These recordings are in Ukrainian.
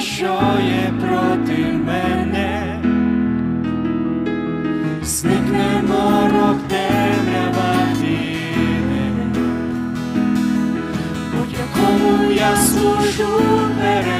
що є проти мене, зникне морок темрява війни, будь-якому я служу перемагає,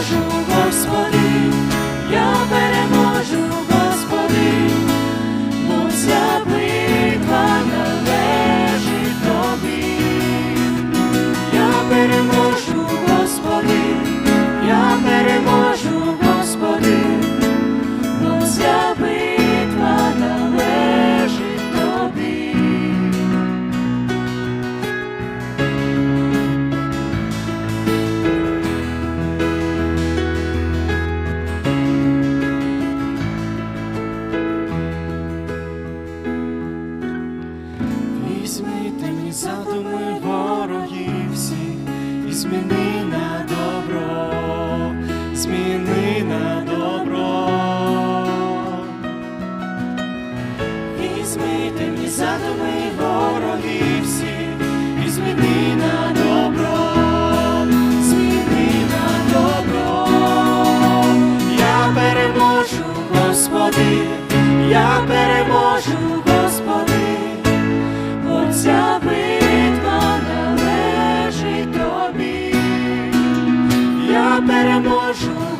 переможу, Візьми темні задуми ворогів всіх і зміни на добро, зміни на добро. Візьми темні задуми ворогів всіх і зміни на добро. Я переможу, Господи, я переможу, Я